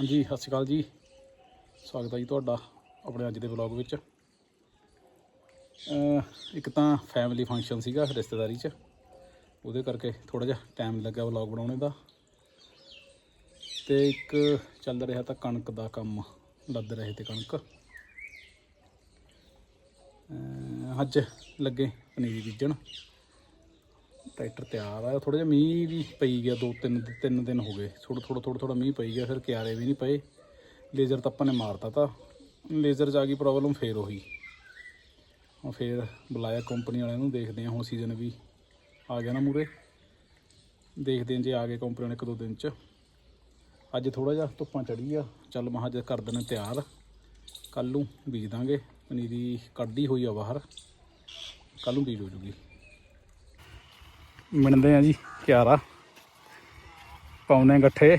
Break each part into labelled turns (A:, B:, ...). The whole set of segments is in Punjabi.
A: ਹਾਂਜੀ, ਸਤਿ ਸ਼੍ਰੀ ਅਕਾਲ ਜੀ। ਸਵਾਗਤ ਹੈ ਜੀ ਤੁਹਾਡਾ ਆਪਣੇ ਅੱਜ ਦੇ ਵਲੌਗ ਵਿੱਚ। ਇੱਕ ਤਾਂ ਫੈਮਿਲੀ ਫੰਕਸ਼ਨ ਸੀਗਾ ਰਿਸ਼ਤੇਦਾਰੀ 'ਚ। ਉਹਦੇ ਕਰਕੇ ਥੋੜਾ ਜਿਹਾ ਟਾਈਮ ਲੱਗਾ ਵਲੌਗ ਬਣਾਉਣੇ ਦਾ। ਤੇ ਇੱਕ ਚੱਲ ਰਿਹਾ ਤਾਂ ਕਣਕ ਦਾ ਕੰਮ, ਲੱਦ ਰਹੇ ਤੇ ਕਣਕ। ਅਹ ਅੱਜ ਲੱਗੇ ਪਨੀਰੀ ਬੀਜਣ। ਟਰੈਕਟਰ ਤਿਆਰ ਆ। ਥੋੜਾ ਜਿਹਾ ਮੀਂਹ ਵੀ ਪਈ ਗਿਆ, ਦੋ ਤਿੰਨ ਤਿੰਨ ਦਿਨ ਹੋ ਗਏ। ਥੋੜਾ ਥੋੜਾ ਥੋੜਾ ਥੋੜਾ ਮੀਂਹ ਪਈ ਗਿਆ, ਫਿਰ ਕਿਆਰੇ ਵੀ ਨਹੀਂ ਪਏ। ਲੇਜ਼ਰ ਤਾਂ ਆਪਾਂ ਨੇ ਮਾਰਤਾ ਤਾਂ। ਲੇਜ਼ਰ 'ਚ ਆ ਗਈ ਪ੍ਰੋਬਲਮ ਫੇਰ ਉਹੀ। ਹੁਣ ਫੇਰ ਬੁਲਾਇਆ ਕੰਪਨੀ ਵਾਲਿਆਂ ਨੂੰ, ਦੇਖਦੇ ਹਾਂ ਹੁਣ ਸੀਜ਼ਨ ਵੀ ਆ ਗਿਆ ਨਾ ਮੂਰੇ ਦੇਖਦੇ ਹਾਂ ਜੇ ਆ ਗਏ ਕੰਪਨੀ ਵਾਲੇ ਇੱਕ ਦੋ ਦਿਨ 'ਚ। ਅੱਜ ਥੋੜਾ ਜਿਹਾ ਧੁੱਪਾਂ ਚੜੀ ਆ। ਚੱਲ ਮਹਾਂ ਜੇ ਕਰ ਦੇਣੇ ਤਿਆਰ। ਕੱਲ ਨੂੰ ਬੀਜ ਦਾਂਗੇ। ਪਨੀਰੀ ਕੱਢੀ ਹੋਈ ਆ ਬਾਹਰ। ਕੱਲ ਨੂੰ ਬੀਜ ਹੋ ਜੂਗੀ। ਮਿਣਦੇ ਆ ਜੀ ਕਿਆਰਾ। ਪਾਉਨੇ ਗੱਠੇ।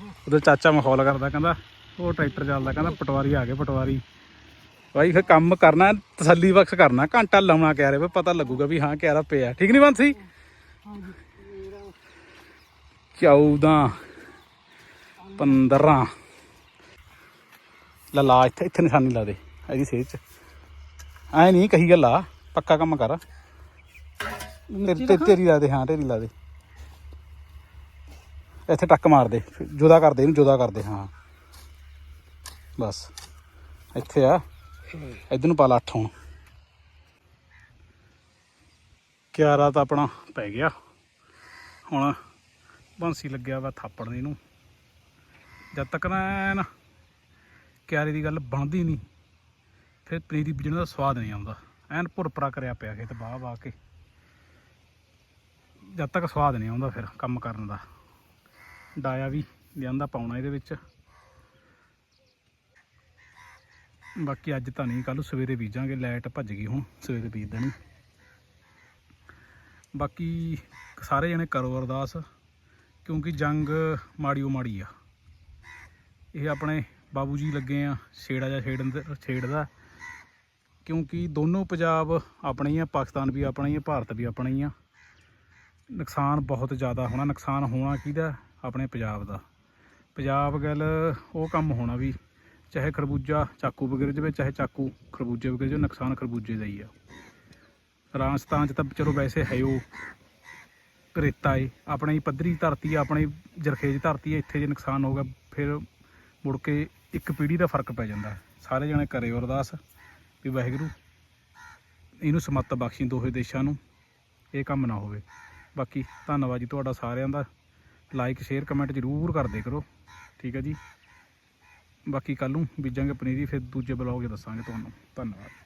A: ਉਹਦਾ ਚਾਚਾ ਮਖੌਲ ਕਰਦਾ, ਕਹਿੰਦਾ, ਉਹ ਟਰੈਕਟਰ ਚੱਲਦਾ, ਕਹਿੰਦਾ, ਪਟਵਾਰੀ ਆ ਗਏ, ਪਟਵਾਰੀ। ਭਾਈ ਫਿਰ ਕੰਮ ਕਰਨਾ, ਤਸੱਲੀ ਬਖਸ਼ ਕਰਨਾ, ਘੰਟਾ ਲਾਉਣਾ ਕਿਆਰੇ ਰਹੇ ਪਤਾ ਲੱਗੂਗਾ ਵੀ ਹਾਂ, ਕਿਆਰਾ ਪਿਆ। ਠੀਕ ਨਹੀਂ ਬੰਸੀ? ਚੌਦਾਂ 15 ਲਾ ਲਾ, ਇੱਥੇ ਇੱਥੇ ਨਿਸ਼ਾਨੀ ਲਾ ਦੇ, ਇਹਦੀ ਸੇਜ ਚ। ਐ ਨਹੀਂ ਕਹੀ ਗੱਲ ਆ, ਪੱਕਾ ਕੰਮ ਕਰ। ਤੇ- ਤੇਰੀ ਲਾ ਦੇ ਹਾਂ ਤੇਰੀ ਲਾ ਦੇ। ਇੱਥੇ ਟੱਕ ਮਾਰ ਦੇ ਫਿਰ ਜੁਦਾ ਕਰ ਦੇ ਇਹਨੂੰ ਜੁਦਾ ਕਰ ਦੇ ਹਾਂ। ਬਸ ਇੱਥੇ ਆ। ਇਧਰ ਨੂੰ ਪਾ ਲਾ ਅੱਠ ਹੁਣ ਕਿਆਰਾ ਤਾਂ ਆਪਣਾ ਪੈ ਗਿਆ। ਹੁਣ ਬੰਸੀ ਲੱਗਿਆ ਵਾ ਥਾਪੜ ਇਹਨੂੰ। ਜਦ ਤੱਕ ਨਾ ਐਨ ਕਿਆਰੇ ਦੀ ਗੱਲ ਬਣਦੀ ਨਹੀਂ ਫਿਰ ਪਨੀਰੀ ਬੀਜਣ ਦਾ ਸਵਾਦ ਨਹੀਂ ਆਉਂਦਾ। ਐਨ ਭੁਰਪਰਾ ਕਰਿਆ ਪਿਆ ਖੇਤ ਬਾਹ ਬਾਹ ਕੇ। ਜਦ ਤੱਕ ਸਵਾਦ ਨਹੀਂ ਆਉਂਦਾ ਫਿਰ ਕੰਮ ਕਰਨ ਦਾ। ਡਾਇਆ ਵੀ ਲਿਆਂਦਾ ਪਾਉਣਾ ਇਹਦੇ ਵਿੱਚ। ਬਾਕੀ ਅੱਜ ਤਾਂ ਨਹੀਂ ਕੱਲ ਸਵੇਰੇ ਬੀਜਾਂਗੇ, ਲਾਈਟ ਭੱਜ ਗਈ ਹੁਣ, ਸਵੇਰੇ ਬੀਜ ਦੇਣੀ। ਬਾਕੀ ਸਾਰੇ ਜਣੇ ਕਰੋ ਅਰਦਾਸ, ਕਿਉਂਕਿ ਜੰਗ ਮਾੜੀਓ ਮਾੜੀ ਆ। ਇਹ ਆਪਣੇ ਬਾਬੂ ਜੀ ਲੱਗੇ ਆ, ਛੇੜਾ ਜਾਂ ਛੇੜਨ ਛੇੜਦਾ। ਕਿਉਂਕਿ ਦੋਨੋਂ ਪੰਜਾਬ ਆਪਣੇ ਹੀ ਆ, ਪਾਕਿਸਤਾਨ ਵੀ ਆਪਣਾ ਹੀ ਆ, ਭਾਰਤ ਵੀ ਆਪਣਾ ਹੀ ਆ। ਨੁਕਸਾਨ ਬਹੁਤ ਜ਼ਿਆਦਾ ਹੋਣਾ, ਨੁਕਸਾਨ ਹੋਣਾ ਕਿਹਦਾ? ਆਪਣੇ ਪੰਜਾਬ ਦਾ। ਪੰਜਾਬ ਗੱਲ ਉਹ ਕੰਮ ਹੋਣਾ ਵੀ, ਚਾਹੇ ਖਰਬੂਜਾ ਚਾਕੂ ਵਗੈਰੇ ਜਵੇ ਚਾਹੇ ਚਾਕੂ ਖਰਬੂਜੇ ਵਗੈਰੇ ਜੋ ਨੁਕਸਾਨ ਖਰਬੂਜੇ ਦਾ ਹੀ ਆ। ਰਾਜਸਥਾਨ ਚ ਤਾਂ ਚਲੋ ਵੈਸੇ ਹੈ ਉਹ ਰੇਤਾ ਏ। ਆਪਣੀ ਪੱਧਰੀ ਧਰਤੀ ਆ, ਆਪਣੀ ਜਰਖੇਜ ਧਰਤੀ ਆ, ਇੱਥੇ ਜੇ ਨੁਕਸਾਨ ਹੋਊਗਾ ਫਿਰ ਮੁੜ ਕੇ ਇੱਕ ਪੀੜ੍ਹੀ ਦਾ ਫ਼ਰਕ ਪੈ ਜਾਂਦਾ। ਸਾਰੇ ਜਣੇ ਕਰਿਓ ਅਰਦਾਸ ਵੀ ਵਾਹਿਗੁਰੂ, ਇਹਨੂੰ ਸਮੱਤ ਬਖਸ਼ੀ ਦੋਹੇ ਦੇਸ਼ਾਂ ਨੂੰ, ਇਹ ਕੰਮ ਨਾ ਹੋਵੇ। ਬਾਕੀ ਧੰਨਵਾਦ ਜੀ ਤੁਹਾਡਾ ਸਾਰਿਆਂ ਦਾ। ਲਾਈਕ ਸ਼ੇਅਰ ਕਮੈਂਟ ਜ਼ਰੂਰ ਕਰਦੇ ਕਰੋ। ਠੀਕ ਹੈ ਜੀ। ਬਾਕੀ ਕੱਲ ਨੂੰ ਬੀਜਾਂਗੇ ਪਨੀਰੀ, ਫਿਰ ਦੂਜੇ ਬਲੌਗ 'ਚ ਦੱਸਾਂਗੇ ਤੁਹਾਨੂੰ। ਧੰਨਵਾਦ।